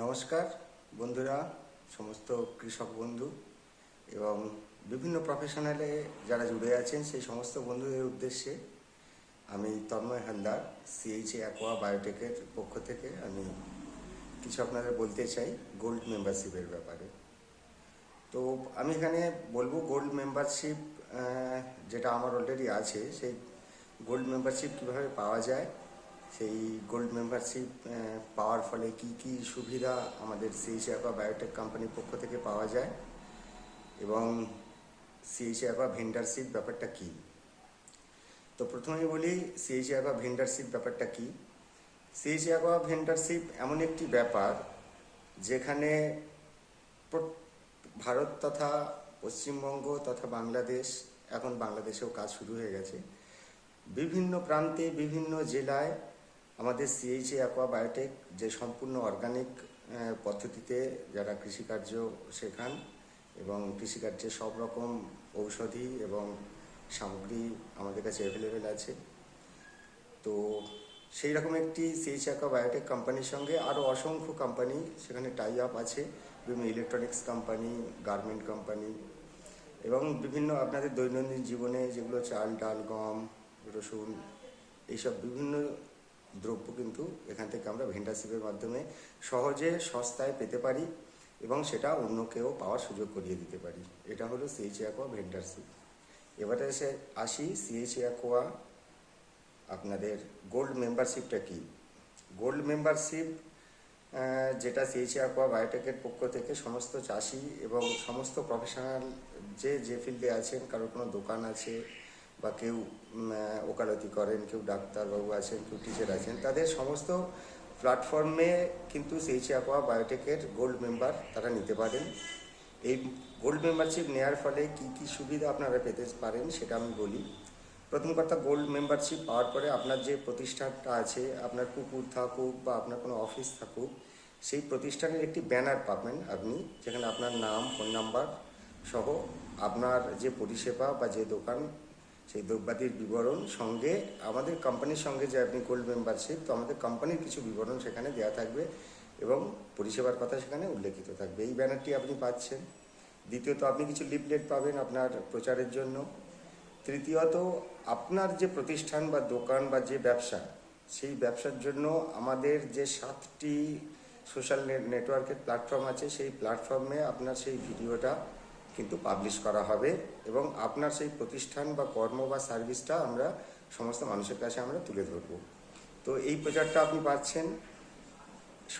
নমস্কার, বন্ধুরা, সমস্ত কৃষক বন্ধু এবং বিভিন্ন প্রফেশনালে যারা জুড়ে আছেন, সেই সমস্ত বন্ধুদের উদ্দেশ্যে আমি Tanmoy Haldar C H A aqua বায়োটেকের পক্ষ থেকে আমি কিছু আপনাদের বলতে চাই গোল্ড মেম্বারশিপের ব্যাপারে। তো আমি এখানে বলব গোল্ড মেম্বারশিপ যেটা আমার অলরেডি আছে, সেই গোল্ড মেম্বারশিপ কীভাবে পাওয়া যায় সেই গোল্ড মেম্বারশিপ পাওয়ার ফলে কি কি সুবিধা আমাদের সিএইচ অ্যাপা বায়োটেক কোম্পানির পক্ষ থেকে পাওয়া যায় এবং সিএইচ অ্যাপা ভেন্ডারশিপ ব্যাপারটা কি? তো প্রথমেই বলি সিএইচ অ্যাপা ভেন্ডারশিপ ব্যাপারটা কি? সিএইচ অ্যাপা ভেন্ডারশিপ এমন একটি ব্যাপার যেখানে ভারত তথা পশ্চিমবঙ্গ তথা বাংলাদেশ, এখন বাংলাদেশেও কাজ শুরু হয়ে গেছে। বিভিন্ন প্রান্তে, বিভিন্ন জেলায় আমাদের সিএইচএ অ্যাকোয়া বায়োটেক যে সম্পূর্ণ অর্গানিক পদ্ধতিতে যারা কৃষিকার্য শেখান এবং কৃষিকার্যে সব রকম ঔষধি এবং সামগ্রী আমাদের কাছে অ্যাভেলেবেল আছে। তো সেই রকম একটি সিএইচ অ্যাকোয়া বায়োটেক কোম্পানির সঙ্গে আরও অসংখ্য কোম্পানি সেখানে টাই আপ আছে। বিভিন্ন ইলেকট্রনিক্স কোম্পানি গার্মেন্ট কোম্পানি এবং বিভিন্ন আপনাদের দৈনন্দিন জীবনে যেগুলো চাল, ডাল, গম, রসুন, এইসব বিভিন্ন দ্রব্য কিন্তু এখান থেকে আমরা ভেন্ডারশিপের মাধ্যমে সহজে সস্তায় পেতে পারি এবং সেটা অন্যকেও পাওয়ার সুযোগ করিয়ে দিতে পারি। এটা হলো সিএইচ অ্যাকোয়া ভেন্ডারশিপ এবারে এসে আসি সিএইচ অ্যাকোয়া আপনাদের গোল্ড মেম্বারশিপটা কি? গোল্ড মেম্বারশিপ যেটা সিএইচ অ্যাকোয়া বায়োটেকের পক্ষ থেকে সমস্ত চাষি এবং সমস্ত প্রফেশনাল যে যে ফিল্ডে আছেন, কারোর কোনো দোকান আছে বা কেউ ওকালতি করেন, কেউ ডাক্তারবাবু আছেন, কেউ টিচার আছেন, তাদের সমস্ত প্ল্যাটফর্মে কিন্তু সিএইচ অ্যাকোয়া বায়োটেকের গোল্ড মেম্বার তারা নিতে পারেন। এই গোল্ড মেম্বারশিপ নেওয়ার ফলে কি কি সুবিধা আপনারা পেতে পারেন সেটা আমি বলি। প্রথম কথা গোল্ড মেম্বারশিপ পাওয়ার পরে আপনার যে প্রতিষ্ঠানটা আছে, আপনার কুকুর থাকুক বা আপনার কোনো অফিস থাকুক, সেই প্রতিষ্ঠানের একটি ব্যানার পাবেন আপনি, যেখানে আপনার নাম ফোন নাম্বার সহ আপনার যে পরিষেবা বা যে দোকান সেই দ্রব্যাদির বিবরণ সঙ্গে আমাদের কোম্পানির সঙ্গে যে আপনি গোল্ড মেম্বারশিপ তো আমাদের কোম্পানির কিছু বিবরণ সেখানে দেওয়া থাকবে এবং পরিষেবার কথা সেখানে উল্লেখিত থাকবে। এই ব্যানারটি আপনি পাচ্ছেন। দ্বিতীয়ত, আপনি কিছু লিফলেট পাবেন আপনার প্রচারের জন্য। তৃতীয়ত, আপনার যে প্রতিষ্ঠান বা দোকান বা যে ব্যবসা, সেই ব্যবসার জন্য আমাদের যে সাতটি সোশ্যাল নেটওয়ার্কের প্ল্যাটফর্ম আছে, সেই প্ল্যাটফর্মে আপনার সেই ভিডিওটা কিন্তু পাবলিশ করা হবে এবং আপনার সেই প্রতিষ্ঠান বা কর্ম বা সার্ভিসটা আমরা সমস্ত মানুষের কাছে আমরা তুলে ধরব। তো এই প্রচারটা আপনি পাচ্ছেন।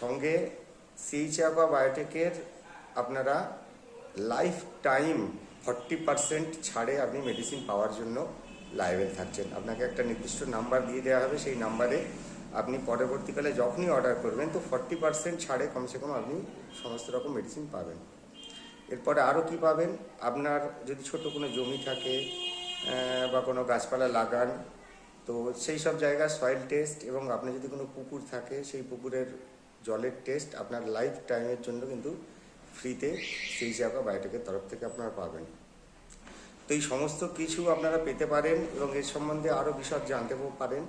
সঙ্গে সিএইচআ বা বায়োটেকের আপনারা লাইফ টাইম ফর্টি পার্সেন্ট ছাড়ে আপনি মেডিসিন পাওয়ার জন্য লাইবেল থাকছেন। আপনাকে একটা নির্দিষ্ট নাম্বার দিয়ে দেওয়া হবে, সেই নাম্বারে আপনি পরবর্তীকালে যখনই অর্ডার করবেন, তো ফর্টি পার্সেন্ট ছাড়ে কমসে কম আপনি সমস্ত রকম মেডিসিন পাবেন। এরপরে আরও কি পাবেন? আপনার যদি ছোট কোনো জমি থাকে বা কোনো গাছপালা লাগান, তো সেই সব জায়গায় সয়েল টেস্ট এবং আপনার যদি কোনো পুকুর থাকে, সেই পুকুরের জলের টেস্ট আপনার লাইফ টাইমের জন্য কিন্তু ফ্রিতে সেই জায়গা বায়োটেকের তরফ থেকে আপনারা পাবেন। তো এই সমস্ত কিছু আপনারা পেতে পারেন এবং এর সম্বন্ধে আরও বিশদ জানতে পারেন।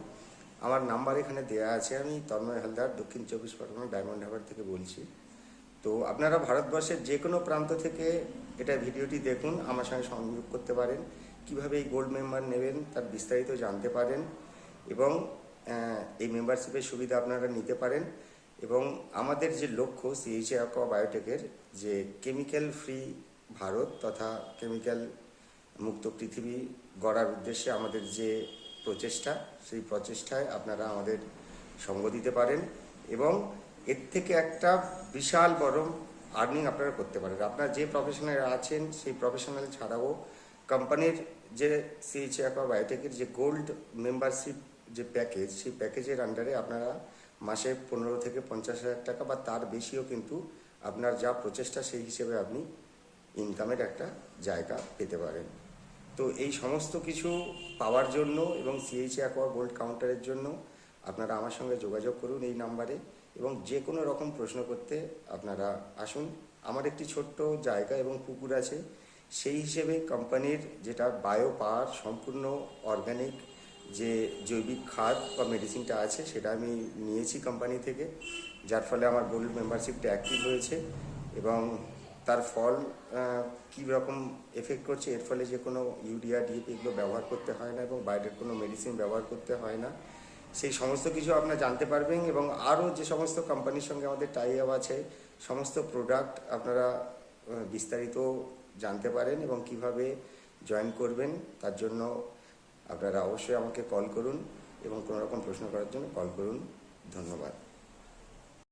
আমার নাম্বার এখানে দেওয়া আছে, আমি তন্ময় হালদার, দক্ষিণ চব্বিশ পরগনা ডায়মন্ড হাবার থেকে বলছি। তো আপনারা ভারতবর্ষের যে কোনো প্রান্ত থেকে এটা ভিডিওটি দেখুন, আমার সঙ্গে সংযোগ করতে পারেন, কীভাবে এই গোল্ড মেম্বার নেবেন তার বিস্তারিত জানতে পারেন এবং এই মেম্বারশিপের সুবিধা আপনারা নিতে পারেন এবং আমাদের যে লক্ষ্য সিএইচএ অ্যাকোয়া বায়োটেকের যে কেমিক্যাল ফ্রি ভারত তথা কেমিক্যাল মুক্ত পৃথিবী গড়ার উদ্দেশ্যে আমাদের যে প্রচেষ্টা, সেই প্রচেষ্টায় আপনারা আমাদের সঙ্গ দিতে পারেন এবং এর থেকে একটা বিশাল বড় আর্নিং আপনারা করতে পারেন। আপনার যে প্রফেশনাল আছেন, সেই প্রফেশনাল ছাড়াও কোম্পানির যে সিএইচ অ্যাকোয়া বায়োটেকের যে গোল্ড মেম্বারশিপ যে প্যাকেজ সেই প্যাকেজের আন্ডারে আপনারা মাসে পনেরো থেকে পঞ্চাশ হাজার টাকা বা তার বেশিও কিন্তু আপনার যা প্রচেষ্টা, সেই হিসেবে আপনি ইনকামের একটা জায়গা পেতে পারেন। তো এই সমস্ত কিছু পাওয়ার জন্য এবং সিএইচ অ্যাকোয়া গোল্ড কাউন্টারের জন্য আপনারা আমার সঙ্গে যোগাযোগ করুন এই নাম্বারে এবং যে কোনো রকম প্রশ্ন করতে আপনারা আসুন। আমার একটি ছোট্ট জায়গা এবং পুকুর আছে। সেই হিসেবে কোম্পানির যেটা বায়ো পাওয়ার সম্পূর্ণ অর্গানিক যে জৈবিক খাদ বা মেডিসিনটা আছে, সেটা আমি নিয়েছি কোম্পানি থেকে। যার ফলে আমার গোল্ড মেম্বারশিপটা অ্যাক্টিভ হয়েছে এবং তার ফল কী রকম এফেক্ট করছে, এর ফলে যে কোনো ইউরিয়া, ডিএপি এগুলো ব্যবহার করতে হয় না এবং বাইরের কোনো মেডিসিন ব্যবহার করতে হয় না। সেই সমস্ত কিছু আপনারা জানতে পারবেন এবং আরও যে সমস্ত কোম্পানির সঙ্গে আমাদের টাই আপ আছে, সমস্ত প্রোডাক্ট আপনারা বিস্তারিত জানতে পারেন এবং কীভাবে জয়েন করবেন, তার জন্য আপনারা অবশ্যই আমাকে কল করুন এবং কোনো রকম প্রশ্ন করার জন্য কল করুন। ধন্যবাদ।